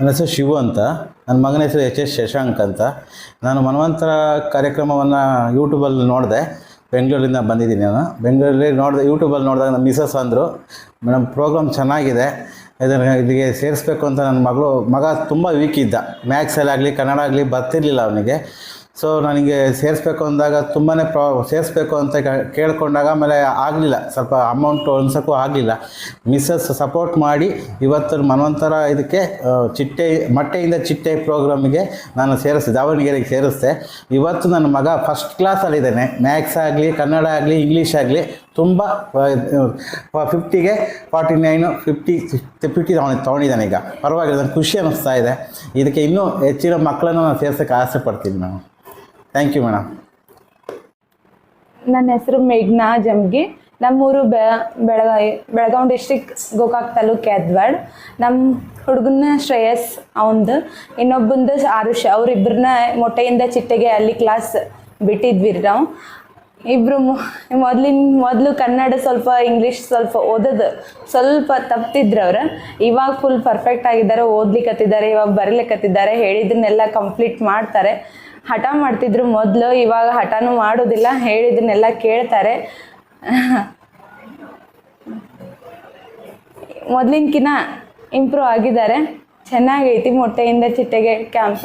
ನನ್ನ ಹೆಸರು ಶಿವು ಅಂತ. ನನ್ನ ಮಗನ ಹೆಸರು ಎಚ್ ಎಸ್ ಶಶಾಂಕ್ ಅಂತ. ನಾನು ಮನ್ವಂತರ ಕಾರ್ಯಕ್ರಮವನ್ನು ಯೂಟ್ಯೂಬಲ್ಲಿ ನೋಡಿದೆ. ಬೆಂಗಳೂರಿಂದ ಬಂದಿದ್ದೀನಿ ನಾನು. ಬೆಂಗಳೂರಲ್ಲಿ ನೋಡಿದೆ, ಯೂಟ್ಯೂಬಲ್ಲಿ ನೋಡಿದಾಗ ನಮ್ಮ ಮಿಸಸ್ ಅಂದರು, ಮೇಡಮ್, ಪ್ರೋಗ್ರಾಮ್ ಚೆನ್ನಾಗಿದೆ. ಇದನ್ನು ಇಲ್ಲಿಗೆ ಸೇರಿಸ್ಬೇಕು ಅಂತ ನನ್ನ ಮಗಳು, ಮಗ ತುಂಬ ವೀಕ್ ಇದ್ದ. ಮ್ಯಾಥ್ಸಲ್ಲಾಗಲಿ ಕನ್ನಡ ಆಗಲಿ ಬರ್ತಿರ್ಲಿಲ್ಲ ಅವನಿಗೆ. ಸೊ ನನಗೆ ಸೇರಿಸ್ಬೇಕು ಅಂದಾಗ ತುಂಬಾ ಪ್ರಾ, ಸೇರಿಸ್ಬೇಕು ಅಂತ ಕೇಳಿಕೊಂಡಾಗ ಆಮೇಲೆ ಆಗಲಿಲ್ಲ. ಸ್ವಲ್ಪ ಅಮೌಂಟ್ ಅನ್ಸೋಕ್ಕೂ ಆಗಲಿಲ್ಲ. ಮಿಸ್ಸಸ್ ಸಪೋರ್ಟ್ ಮಾಡಿ ಇವತ್ತು ಮನವಂತರ ಇದಕ್ಕೆ ಚಿಟ್ಟೆ, ಮೊಟ್ಟೆಯಿಂದ ಚಿಟ್ಟೆ ಪ್ರೋಗ್ರಾಮಿಗೆ ನಾನು ಸೇರಿಸಿದೆ, ದಾವಣಗೆರೆಗೆ ಸೇರಿಸ್ದೆ. ಇವತ್ತು ನನ್ನ ಮಗ ಫಸ್ಟ್ ಕ್ಲಾಸಲ್ಲಿದ್ದಾನೆ ಮ್ಯಾಥ್ಸ್ ಆಗಲಿ, ಕನ್ನಡ ಆಗಲಿ ಇಂಗ್ಲೀಷ್ ಆಗಲಿ ತುಂಬ ಫಿಫ್ಟಿಗೆ ಫಾರ್ಟಿ ನೈನು ಫಿಫ್ಟಿ ಫಿಫ್ಟಿ ತೊಗೊಂಡು ತೊಗೊಂಡಿದ್ದಾನೆ ಈಗ. ಪರವಾಗಿಲ್ಲ ನನಗೆ ಖುಷಿ ಅನ್ನಿಸ್ತಾ ಇದೆ. ಇದಕ್ಕೆ ಇನ್ನೂ ಹೆಚ್ಚಿನ ಮಕ್ಕಳನ್ನು ನಾನು ಸೇರ್ಸೋಕ್ಕೆ ಆಸೆ ಪಡ್ತೀನಿ ನಾನು. ಥ್ಯಾಂಕ್ ಯು ಮೇಡಮ್ ನನ್ನ ಹೆಸರು ಮೇಘ್ನಾ ಜಮ್ಗಿ. ನಮ್ಮೂರು ಬೆಳಗಾವಿ ಬೆಳಗಾವಿ ಡಿಸ್ಟಿಕ್ ಗೋಕಾಕ್ ತಾಲೂಕು ಯಾದವಾಡ್ ನಮ್ಮ ಹುಡುಗನ ಶ್ರೇಯಸ್ ಅವಂದು. ಇನ್ನೊಬ್ಬಂದು ಆರುಷ್ ಅವರಿಬ್ಬರನ್ನ ಮೊಟ್ಟೆಯಿಂದ ಚಿಟ್ಟೆಗೆ ಅಲ್ಲಿ ಕ್ಲಾಸ್ ಬಿಟ್ಟಿದ್ವಿ ನಾವು. ಇಬ್ಬರು ಮೊದ್ಲಿನ, ಮೊದಲು ಕನ್ನಡ ಸ್ವಲ್ಪ, ಇಂಗ್ಲೀಷ್ ಸ್ವಲ್ಪ ಓದೋದು ಸ್ವಲ್ಪ ತಪ್ತಿದ್ರು ಅವ್ರು. ಇವಾಗ ಫುಲ್ ಪರ್ಫೆಕ್ಟ್ ಆಗಿದ್ದಾರೆ ಓದ್ಲಿಕ್ಕತ್ತಿದ್ದಾರೆ ಇವಾಗ ಬರೀಲಿಕ್ಕತ್ತಿದ್ದಾರೆ ಹೇಳಿದ್ದನ್ನೆಲ್ಲ ಕಂಪ್ಲೀಟ್ ಮಾಡ್ತಾರೆ. ಹಠ ಮಾಡ್ತಿದ್ರು ಮೊದಲು, ಇವಾಗ ಹಠನೂ ಮಾಡೋದಿಲ್ಲ ಹೇಳಿದ್ದನ್ನೆಲ್ಲ ಕೇಳ್ತಾರೆ. ಮೊದ್ಲಿನ್ಕಿನ್ನ ಇಂಪ್ರೂವ್ ಆಗಿದ್ದಾರೆ. ಚೆನ್ನಾಗೈತಿ ಮೊಟ್ಟೆಯಿಂದ ಚಿಟ್ಟೆಗೆ ಕ್ಯಾಂಪ್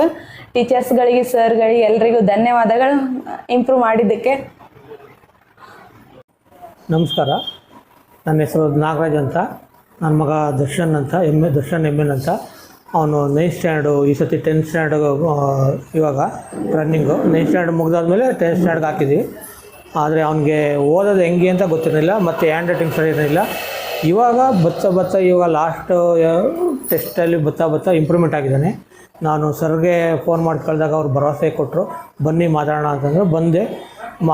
ಟೀಚರ್ಸ್ಗಳಿಗೆ ಸರ್ಗಳಿಗೆ ಎಲ್ರಿಗೂ ಧನ್ಯವಾದಗಳು ಇಂಪ್ರೂವ್ ಮಾಡಿದ್ದಕ್ಕೆ. ನಮಸ್ಕಾರ. ನನ್ನ ಹೆಸರು ನಾಗರಾಜ್ ಅಂತ. ನನ್ನ ಮಗ ದರ್ಶನ್ ಅಂತ M A Darshan M N ಅಂತ. ಅವನು ನೈನ್ತ್ ಸ್ಟ್ಯಾಂಡು ಈ ಸತಿ ಟೆಂತ್ ಸ್ಟ್ಯಾಂಡರ್ಡ್ ಇವಾಗ ರನ್ನಿಂಗು ನೈನ್ತ್ ಸ್ಟ್ಯಾಂಡರ್ಡ್ ಮುಗಿದಾದ್ಮೇಲೆ ಟೆಂತ್ ಸ್ಟ್ಯಾಂಡರ್ಡ್ ಹಾಕಿದ್ವಿ. ಆದರೆ ಅವನಿಗೆ ಓದೋದು ಹೆಂಗೆ ಅಂತ ಗೊತ್ತಿರಲಿಲ್ಲ, ಮತ್ತು ಹ್ಯಾಂಡ್ ರೈಟಿಂಗ್ ಸರಿ ಇರಲಿಲ್ಲ. ಇವಾಗ ಬತ್ತ ಬತ್ತ ಇವಾಗ ಲಾಸ್ಟ್ ಟೆಸ್ಟಲ್ಲಿ ಬತ್ತಾ ಬತ್ತಾ ಇಂಪ್ರೂವ್ಮೆಂಟ್ ಆಗಿದ್ದಾನೆ. ನಾನು ಸರ್ಗೆ ಫೋನ್ ಮಾಡಿ ಕಳೆದಾಗ ಅವ್ರು ಭರವಸೆ ಕೊಟ್ಟರು ಬನ್ನಿ ಮಾತಾಡೋಣ ಅಂತಂದರು ಬಂದೆ.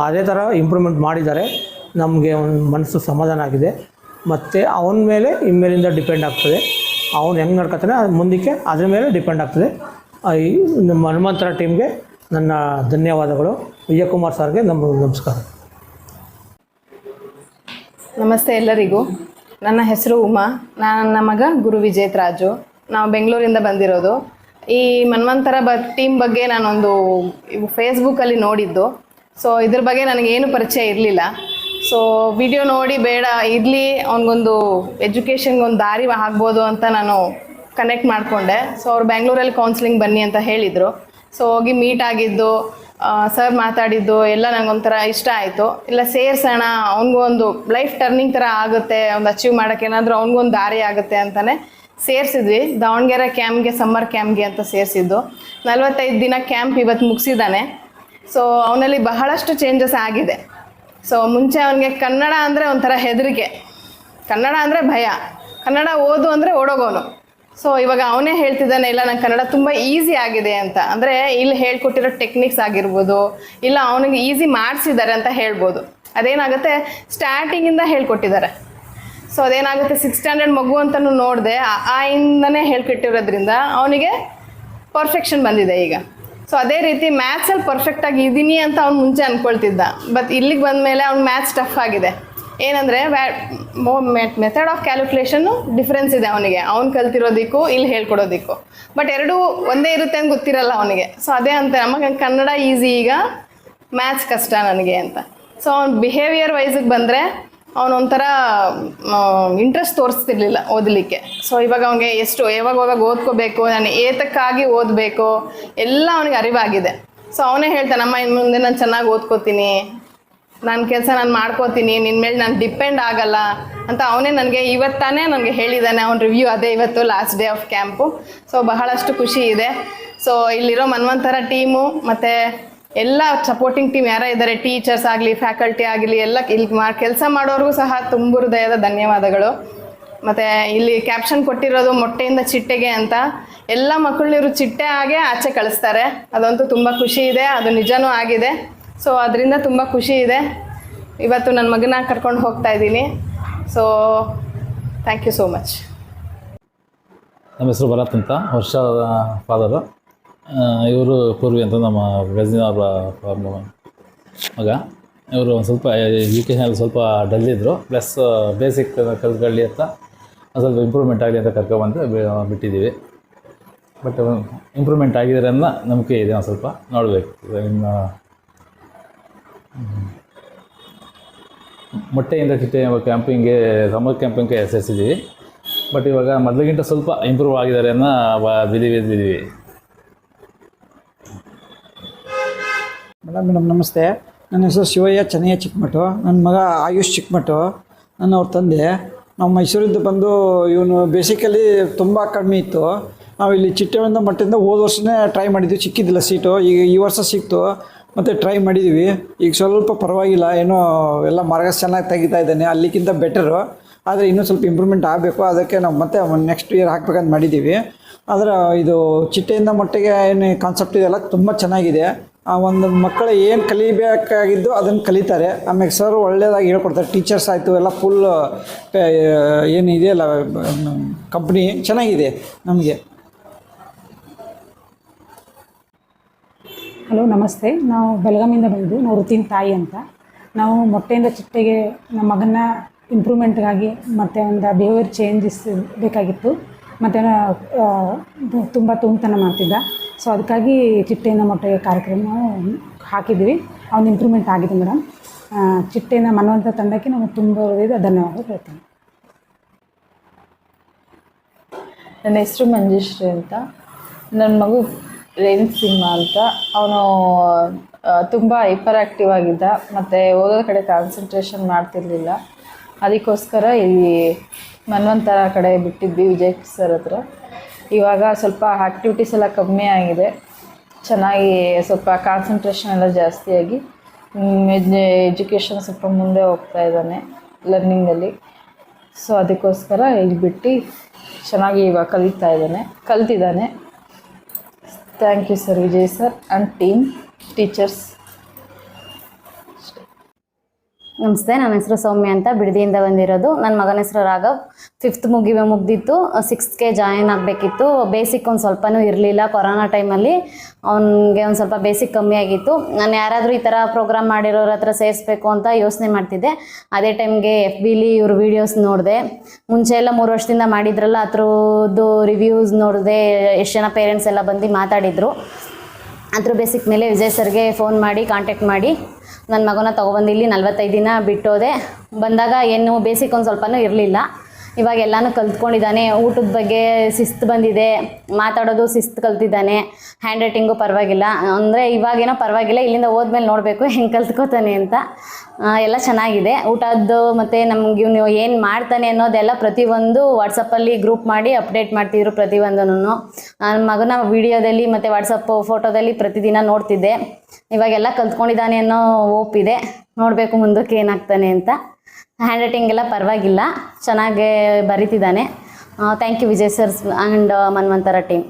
ಅದೇ ಥರ ಇಂಪ್ರೂವ್ಮೆಂಟ್ ಮಾಡಿದ್ದಾರೆ. ನಮಗೆ ಒಂದು ಮನಸ್ಸು ಸಮಾಧಾನ ಆಗಿದೆ. ಮತ್ತು ಅವನ ಮೇಲೆ ಇನ್ಮೇಲಿಂದ ಡಿಪೆಂಡ್ ಆಗ್ತದೆ. ಅವನು ಹೆಂಗೆ ನಡ್ಕೊತಾನೆ ಅದು ಮುಂದಕ್ಕೆ ಅದ್ರ ಮೇಲೆ ಡಿಪೆಂಡ್ ಆಗ್ತದೆ. ಈ ನಮ್ಮ ಹನುಮಂತರ ಟೀಮ್ಗೆ ನನ್ನ ಧನ್ಯವಾದಗಳು. ವಿಜಯಕುಮಾರ್ ಸರ್ಗೆ ನಮ್ಮ ನಮಸ್ಕಾರ. ನಮಸ್ತೆ ಎಲ್ಲರಿಗೂ. ನನ್ನ ಹೆಸರು ಉಮಾ. ನನ್ನ ಮಗ ಗುರು ವಿಜಯತ್ ರಾಜು. ನಾವು ಬೆಂಗಳೂರಿಂದ ಬಂದಿರೋದು. ಈ ಮನ್ವಂತರ ಬ ಟೀಮ್ ಬಗ್ಗೆ ನಾನೊಂದು ಫೇಸ್ಬುಕ್ಕಲ್ಲಿ ನೋಡಿದ್ದು. ಸೊ ಇದ್ರ ಬಗ್ಗೆ ನನಗೇನು ಪರಿಚಯ ಇರಲಿಲ್ಲ. ಸೊ ವಿಡಿಯೋ ನೋಡಿ ಬೇಡ. ಇರಲಿ, ಅವನಿಗೊಂದು ಎಜುಕೇಷನ್ಗೊಂದು ದಾರಿ ಆಗ್ಬೋದು ಅಂತ ನಾನು ಕನೆಕ್ಟ್ ಮಾಡಿಕೊಂಡೆ. ಸೊ ಅವ್ರು ಬೆಂಗಳೂರಲ್ಲಿ ಕೌನ್ಸಿಲಿಂಗ್ ಬನ್ನಿ ಅಂತ ಹೇಳಿದರು. ಸೊ ಹೋಗಿ ಮೀಟ್ ಆಗಿದ್ದು ಸರ್ ಮಾತಾಡಿದ್ದು, ಎಲ್ಲ ನನಗೊಂಥರ ಇಷ್ಟ ಆಯಿತು. ಇಲ್ಲ, ಸೇರ್ಸೋಣ ಅವನಿಗೂ ಒಂದು ಲೈಫ್ ಟರ್ನಿಂಗ್ ಥರ ಆಗುತ್ತೆ ಒಂದು ಅಚೀವ್ ಮಾಡೋಕ್ಕೆ ಏನಾದರೂ ಅವ್ನಿಗೊಂದು ದಾರಿ ಆಗುತ್ತೆ ಅಂತಲೇ ಸೇರಿಸಿದ್ವಿ. ದಾವಣಗೆರೆ ಕ್ಯಾಂಪ್ಗೆ ಸಮ್ಮರ್ ಕ್ಯಾಂಪ್ಗೆ ಅಂತ ಸೇರಿಸಿದ್ದು. ನಲವತ್ತೈದು ದಿನ ಕ್ಯಾಂಪ್ ಇವತ್ತು ಮುಗಿಸಿದ್ದಾನೆ. ಸೊ ಅವನಲ್ಲಿ ಬಹಳಷ್ಟು ಚೇಂಜಸ್ ಆಗಿದೆ. ಸೊ ಮುಂಚೆ ಅವನಿಗೆ ಕನ್ನಡ ಅಂದರೆ ಒಂಥರ ಹೆದರಿಕೆ. ಕನ್ನಡ ಅಂದರೆ ಭಯ. ಕನ್ನಡ ಓದು ಅಂದರೆ ಓಡೋಗೋನು. ಸೊ ಇವಾಗ ಅವನೇ ಹೇಳ್ತಿದ್ದಾನೆ, ಇಲ್ಲ, ನಂಗೆ ಕನ್ನಡ ತುಂಬ ಈಸಿ ಆಗಿದೆ ಅಂತ. ಅಂದರೆ, ಇಲ್ಲಿ ಹೇಳ್ಕೊಟ್ಟಿರೋ ಟೆಕ್ನಿಕ್ಸ್ ಆಗಿರ್ಬೋದು, ಇಲ್ಲ ಅವನಿಗೆ ಈಸಿ ಮಾಡಿಸಿದ್ದಾರೆ ಅಂತ ಹೇಳ್ಬೋದು. ಅದೇನಾಗುತ್ತೆ? ಸ್ಟಾರ್ಟಿಂಗಿಂದ ಹೇಳ್ಕೊಟ್ಟಿದ್ದಾರೆ. ಸೊ ಅದೇನಾಗುತ್ತೆ? ಸಿಕ್ಸ್ ಸ್ಟ್ಯಾಂಡರ್ಡ್ ಮಗು ಅಂತಲೂ ನೋಡಿದೆ, ಆ ಇಂದನೇ ಹೇಳ್ಕೊಟ್ಟಿರೋದ್ರಿಂದ ಅವನಿಗೆ ಪರ್ಫೆಕ್ಷನ್ ಬಂದಿದೆ ಈಗ. ಸೊ ಅದೇ ರೀತಿ ಮ್ಯಾಥ್ಸಲ್ಲಿ ಪರ್ಫೆಕ್ಟಾಗಿ ಇದ್ದೀನಿ ಅಂತ ಅವ್ನು ಮುಂಚೆ ಅಂದ್ಕೊಳ್ತಿದ್ದ ಬಟ್ ಇಲ್ಲಿಗೆ ಬಂದ ಮೇಲೆ ಅವ್ನು ಮ್ಯಾಥ್ಸ್ ಟಫ್ ಆಗಿದೆ. ಏನಂದರೆ ಮೆಥಡ್ ಆಫ್ ಕ್ಯಾಲ್ಕುಲೇಷನ್ ಡಿಫ್ರೆನ್ಸ್ ಇದೆ ಅವನಿಗೆ. ಅವ್ನು ಕಲ್ತಿರೋದಿಕ್ಕೂ ಇಲ್ಲಿ ಹೇಳ್ಕೊಡೋದಿಕ್ಕೂ ಬಟ್ ಎರಡೂ ಒಂದೇ ಇರುತ್ತೆ ಅಂತ ಗೊತ್ತಿರಲ್ಲ ಅವನಿಗೆ. ಸೊ ಅದೇ ಅಂತ ನಮಗೆ ಕನ್ನಡ ಈಸಿ ಈಗ ಮ್ಯಾಥ್ಸ್ ಕಷ್ಟ ನನಗೆ ಅಂತ. ಸೊ ಅವ್ನ ಬಿಹೇವಿಯರ್ ವೈಸಿಗೆ ಬಂದರೆ ಅವನೊಂಥರ ಇಂಟ್ರೆಸ್ಟ್ ತೋರಿಸ್ತಿರ್ಲಿಲ್ಲ ಓದಲಿಕ್ಕೆ. ಸೊ ಇವಾಗ ಅವನಿಗೆ ಎಷ್ಟು, ಯಾವಾಗ ಯಾವಾಗ ಓದ್ಕೋಬೇಕು, ನಾನು ಏತಕ್ಕಾಗಿ ಓದಬೇಕು, ಎಲ್ಲ ಅವನಿಗೆ ಅರಿವಾಗಿದೆ. ಸೊ ಅವನೇ ಹೇಳ್ತಾನೆ, ಅಮ್ಮ ಇನ್ನು ಮುಂದೆ ನಾನು ಚೆನ್ನಾಗಿ ಓದ್ಕೋತೀನಿ. ನನ್ನ ಕೆಲಸ ನಾನು ಮಾಡ್ಕೋತೀನಿ. ನಿನ್ನ ಮೇಲೆ ನಾನು ಡಿಪೆಂಡ್ ಆಗಲ್ಲ ಅಂತ ಅವನೇ ನನಗೆ ಇವತ್ತಾನೇ ನನಗೆ ಹೇಳಿದ್ದಾನೆ. ಅವ್ನ ರಿವ್ಯೂ ಅದೇ ಇವತ್ತು last day of camp so ಬಹಳಷ್ಟು ಖುಷಿ ಇದೆ. ಸೊ ಇಲ್ಲಿರೋ ಮನ್ವಂತರ ಟೀಮು ಮತ್ತು ಎಲ್ಲ ಸಪೋರ್ಟಿಂಗ್ ಟೀಮ್ ಯಾರ ಇದ್ದಾರೆ ಟೀಚರ್ಸ್ ಆಗಲಿ ಫ್ಯಾಕಲ್ಟಿ ಆಗಲಿ, ಎಲ್ಲ ಇಲ್ಲಿ ಕೆಲಸ ಮಾಡೋರಿಗೂ ಸಹ ತುಂಬ ಹೃದಯದ ಧನ್ಯವಾದಗಳು. ಮತ್ತು ಇಲ್ಲಿ ಕ್ಯಾಪ್ಷನ್ ಕೊಟ್ಟಿರೋದು ಮೊಟ್ಟೆಯಿಂದ ಚಿಟ್ಟೆಗೆ ಅಂತ. ಎಲ್ಲ ಮಕ್ಕಳನ್ನ ಚಿಟ್ಟೆ ಹಾಗೆ ಆಚೆ ಕಳಿಸ್ತಾರೆ. ಅದಂತೂ ತುಂಬ ಖುಷಿ ಇದೆ, ಅದು ನಿಜನೂ ಆಗಿದೆ. ಸೊ ಅದರಿಂದ ತುಂಬ ಖುಷಿ ಇದೆ. ಇವತ್ತು ನನ್ನ ಮಗನ ಕರ್ಕೊಂಡು ಹೋಗ್ತಾ ಇದ್ದೀನಿ. So thank you so much ನಮ್ಮ ಹೆಸರು ಭರತ್ ಅಂತ ವರ್ಷ ಫಾದರು ಇವರು ಪೂರ್ವಿ ಅಂತ ನಮ್ಮ ಗಜಿನ ಅವರ ಮಗ, ಇವರು ಒಂದು ಸ್ವಲ್ಪ ಎಜುಕೇಷನಲ್ಲಿ ಸ್ವಲ್ಪ ಡಲ್ ಇದ್ದರು ಪ್ಲಸ್ ಬೇಸಿಕ್ ಕಲ್ತ್ಕೊಳ್ಳಿ ಅಂತ ಒಂದು ಸ್ವಲ್ಪ ಇಂಪ್ರೂವ್ಮೆಂಟ್ ಆಗಲಿ ಅಂತ ಕರ್ಕೊಬಂದು ಬಿಟ್ಟಿದ್ದೀವಿ. ಬಟ್ ಇಂಪ್ರೂವ್ಮೆಂಟ್ ಆಗಿದ್ದಾರೆ ಅನ್ನೋ ನಂಬಿಕೆ ಇದೆ ಒಂದು ಸ್ವಲ್ಪ. ನೋಡಬೇಕು. ಇನ್ನು. ಮೊಟ್ಟೆಯಿಂದ ಚಿಟ್ಟೆ ಕ್ಯಾಂಪಿಂಗ್ಗೆ ಸಮ್ಮರ್ ಕ್ಯಾಂಪಿಂಗ್ಗೆ ಸೇರಿಸಿದ್ದೀವಿ ಬಟ್ ಇವಾಗ ಮೊದಲಿಗಿಂತ ಸ್ವಲ್ಪ ಇಂಪ್ರೂವ್ ಆಗಿದ್ದಾರೆ ಅನ್ನೋ ಬ- ಬಿದ್ದೀವಿ ಮೇಡಮ್ ಮೇಡಮ್, ನಮಸ್ತೆ. ನನ್ನ ಹೆಸರು ಶಿವಯ್ಯ ಚೆನ್ನಯ್ಯ ಚಿಕ್ಕಮಠು ನನ್ನ ಮಗ ಆಯುಷ್ ಚಿಕ್ಕಮಠು ನನ್ನ ಅವ್ರ ತಂದೆ. ನಾವು ಮೈಸೂರಿಂದ ಬಂದು ಇವನು ಬೇಸಿಕಲಿ ತುಂಬ ಕಡಿಮೆ ಇತ್ತು. ನಾವು ಇಲ್ಲಿ ಚಿಟ್ಟೆಯಿಂದ ಮಟ್ಟದಿಂದ ಹೋದ ವರ್ಷನೇ ಟ್ರೈ ಮಾಡಿದ್ವಿ. ಸಿಕ್ಕಿದ್ದಿಲ್ಲ ಸೀಟು ಈಗ ಈ ವರ್ಷ ಸಿಕ್ತು. ಮತ್ತು ಟ್ರೈ ಮಾಡಿದ್ವಿ. ಈಗ ಸ್ವಲ್ಪ ಪರವಾಗಿಲ್ಲ. ಏನೋ ಎಲ್ಲ ಮಾರ್ಗ ಚೆನ್ನಾಗಿ ತೆಗಿತಾ ಇದ್ದಾನೆ. ಅಲ್ಲಿಗಿಂತ ಬೆಟರು ಆದರೆ ಇನ್ನೂ ಸ್ವಲ್ಪ ಇಂಪ್ರೂವ್ಮೆಂಟ್ ಆಗಬೇಕು. ಅದಕ್ಕೆ ನಾವು ಮತ್ತೆ ನೆಕ್ಸ್ಟ್ ಇಯರ್ ಹಾಕ್ಬೇಕಂತ ಮಾಡಿದ್ದೀವಿ. ಆದರೆ ಇದು ಚಿಟ್ಟೆಯಿಂದ ಮಟ್ಟಿಗೆ ಏನು ಕಾನ್ಸೆಪ್ಟ್ ಇದೆಲ್ಲ ತುಂಬ ಚೆನ್ನಾಗಿದೆ. ಆ ಒಂದು ಮಕ್ಕಳು ಏನು ಕಲಿಬೇಕಾಗಿದ್ದು ಅದನ್ನು ಕಲಿತಾರೆ. ಆಮೇಲೆ ಸರ್ ಒಳ್ಳೆಯದಾಗಿ ಹೇಳ್ಕೊಡ್ತಾರೆ. ಟೀಚರ್ಸ್ ಆಯಿತು, ಎಲ್ಲ ಫುಲ್ ಏನು ಇದೆಯಲ್ಲ ಕಂಪ್ನಿ ಚೆನ್ನಾಗಿದೆ ನಮಗೆ. ಹಲೋ, ನಮಸ್ತೆ. ನಾವು ಬೆಳಗಾಮಿಂದ ಬಂದಿದ್ದು ನಾವು ಋತಿನ್ ತಾಯಿ ಅಂತ. ನಾವು ಮೊಟ್ಟೆಯಿಂದ ಚಿಟ್ಟೆಗೆ ನಮ್ಮ ಮಗನ ಇಂಪ್ರೂವ್ಮೆಂಟ್ಗಾಗಿ ಮತ್ತು ಒಂದು ಬಿಹೇವಿಯರ್ ಚೇಂಜಸ್ ಬೇಕಾಗಿತ್ತು. ಮತ್ತು ತುಂಬ ತುಂಬ್ತನ ಮಾಡ್ತಿದ್ದ. ಸೊ ಅದಕ್ಕಾಗಿ ಚಿಟ್ಟೆನ ಮೊಟ್ಟೆಯ ಕಾರ್ಯಕ್ರಮ ಹಾಕಿದ್ವಿ ಅವ್ನು ಇಂಪ್ರೂವ್ಮೆಂಟ್ ಆಗಿದೆ ಮೇಡಮ್. ಚಿಟ್ಟೆಯನ್ನು ಮನವಂತ ತಂಡಕ್ಕೆ ನಮಗೆ ತುಂಬ ಧನ್ಯವಾದ ಹೇಳ್ತೀನಿ. ನನ್ನ ಹೆಸರು ಮಂಜುಶ್ರೀ ಅಂತ. ನನ್ನ ಮಗು ರೇನ್ ಸಿಂಹ ಅಂತ. ಅವನು ತುಂಬ ಹೈಪರ್ ಆ್ಯಕ್ಟಿವ್ ಆಗಿದ್ದ. ಮತ್ತು ಓದೋ ಕಡೆ ಕಾನ್ಸಂಟ್ರೇಷನ್ ಮಾಡ್ತಿರ್ಲಿಲ್ಲ. ಅದಕ್ಕೋಸ್ಕರ ಈ ಮನ್ವಂತರ ಕಡೆ ಬಿಟ್ಟಿದ್ವಿ ವಿಜಯ್ ಸರ್ ಹತ್ರ. ಇವಾಗ ಸ್ವಲ್ಪ ಆ್ಯಕ್ಟಿವಿಟೀಸ್ ಎಲ್ಲ ಕಮ್ಮಿ ಆಗಿದೆ. ಚೆನ್ನಾಗಿ ಸ್ವಲ್ಪ ಕಾನ್ಸಂಟ್ರೇಷನ್ ಎಲ್ಲ ಜಾಸ್ತಿಯಾಗಿ ಎಜುಕೇಷನ್ ಸ್ವಲ್ಪ ಮುಂದೆ ಹೋಗ್ತಾ ಇದ್ದಾನೆ ಲರ್ನಿಂಗಲ್ಲಿ ಸೊ ಅದಕ್ಕೋಸ್ಕರ ಇಲ್ಲಿ ಬಿಟ್ಟು ಚೆನ್ನಾಗಿ ಇವಾಗ ಕಲಿತಾ ಇದ್ದಾನೆ, ಕಲ್ತಿದ್ದಾನೆ. Thank you sir Vijay sir and team teachers ನಮಸ್ತೆ, ನನ್ನ ಹೆಸರು ಸೌಮ್ಯ ಅಂತ. ಬಿಡದಿಯಿಂದ ಬಂದಿರೋದು. ನನ್ನ ಮಗನ ಹೆಸರು ರಾಘವ್. ಫಿಫ್ತ್ ಮುಗಿವೆ, ಮುಗ್ದಿತ್ತು. ಸಿಕ್ಸ್ತ್ಗೆ ಜಾಯಿನ್ ಆಗಬೇಕಿತ್ತು. ಬೇಸಿಕ್ ಒಂದು ಸ್ವಲ್ಪನೂ ಇರಲಿಲ್ಲ ಕೊರೋನಾ ಟೈಮಲ್ಲಿ ಅವನಿಗೆ ಒಂದು ಸ್ವಲ್ಪ ಬೇಸಿಕ್ ಕಮ್ಮಿ ಆಗಿತ್ತು. ನಾನು ಯಾರಾದರೂ ಈ ಥರ ಪ್ರೋಗ್ರಾಮ್ ಮಾಡಿರೋರ ಹತ್ರ ಸೇರಿಸ್ಬೇಕು ಅಂತ ಯೋಚನೆ ಮಾಡ್ತಿದ್ದೆ. ಅದೇ ಟೈಮ್ಗೆ ಎಫ್ ಬಿಲಿ ಇವ್ರ ವೀಡಿಯೋಸ್ ನೋಡಿದೆ. ಮುಂಚೆ ಎಲ್ಲ ಮೂರು ವರ್ಷದಿಂದ ಮಾಡಿದ್ರಲ್ಲ, ಅದ್ರದ್ದು ರಿವ್ಯೂಸ್ ನೋಡಿದೆ, ಎಷ್ಟು ಜನ ಪೇರೆಂಟ್ಸ್ ಎಲ್ಲ ಬಂದು ಮಾತಾಡಿದರು. ಅದ್ರ ಬೇಸಿಕ್ ಮೇಲೆ ವಿಜಯ್ ಸರ್ಗೆ ಫೋನ್ ಮಾಡಿ ಕಾಂಟ್ಯಾಕ್ಟ್ ಮಾಡಿ. ನನ್ನ ಮಗನ ತೊಗೊಬಂದು ಇಲ್ಲಿ ನಲ್ವತ್ತೈದು ದಿನ ಬಿಟ್ಟೋದೆ. ಬಂದಾಗ ಏನು ಬೇಸಿಕ್ ಒಂದು ಸ್ವಲ್ಪನೂ ಇರಲಿಲ್ಲ. ಇವಾಗ ಎಲ್ಲನೂ ಕಲ್ತ್ಕೊಂಡಿದ್ದಾನೆ. ಊಟದ ಬಗ್ಗೆ ಶಿಸ್ತು ಬಂದಿದೆ. ಮಾತಾಡೋದು ಶಿಸ್ತು ಕಲ್ತಿದ್ದಾನೆ. ಹ್ಯಾಂಡ್ ರೈಟಿಂಗು ಪರವಾಗಿಲ್ಲ. ಅಂದರೆ ಇವಾಗೇನೋ ಪರವಾಗಿಲ್ಲ, ಇಲ್ಲಿಂದ ಹೋದ್ಮೇಲೆ ನೋಡಬೇಕು ಹೆಂಗೆ ಕಲ್ತ್ಕೋತಾನೆ ಅಂತ. ಎಲ್ಲ ಚೆನ್ನಾಗಿದೆ. ಊಟದ್ದು ಮತ್ತು ನಮ್ಗೆ ಇವನು ಏನು ಮಾಡ್ತಾನೆ ಅನ್ನೋದೆಲ್ಲ ಪ್ರತಿಯೊಂದು ವಾಟ್ಸಪ್ಪಲ್ಲಿ ಗ್ರೂಪ್ ಮಾಡಿ ಅಪ್ಡೇಟ್ ಮಾಡ್ತಿದ್ರು ಪ್ರತಿಯೊಂದನ್ನು. ನನ್ನ ಮಗನ ವಿಡಿಯೋದಲ್ಲಿ ಮತ್ತು ವಾಟ್ಸಪ್ಪು ಫೋಟೋದಲ್ಲಿ ಪ್ರತಿದಿನ ನೋಡ್ತಿದ್ದೆ. ಇವಾಗೆಲ್ಲ ಕಲ್ತ್ಕೊಂಡಿದ್ದಾನೆ ಅನ್ನೋ ಹೋಪ್ ಇದೆ. ನೋಡಬೇಕು ಮುಂದಕ್ಕೆ ಏನಾಗ್ತಾನೆ ಅಂತ. ಹ್ಯಾಂಡ್ ರೈಟಿಂಗ್ ಎಲ್ಲ ಪರವಾಗಿಲ್ಲ. ಚೆನ್ನಾಗೇ ಬರಿತಿದ್ದಾನೆ. Thank you Vijay sir and Manvantara team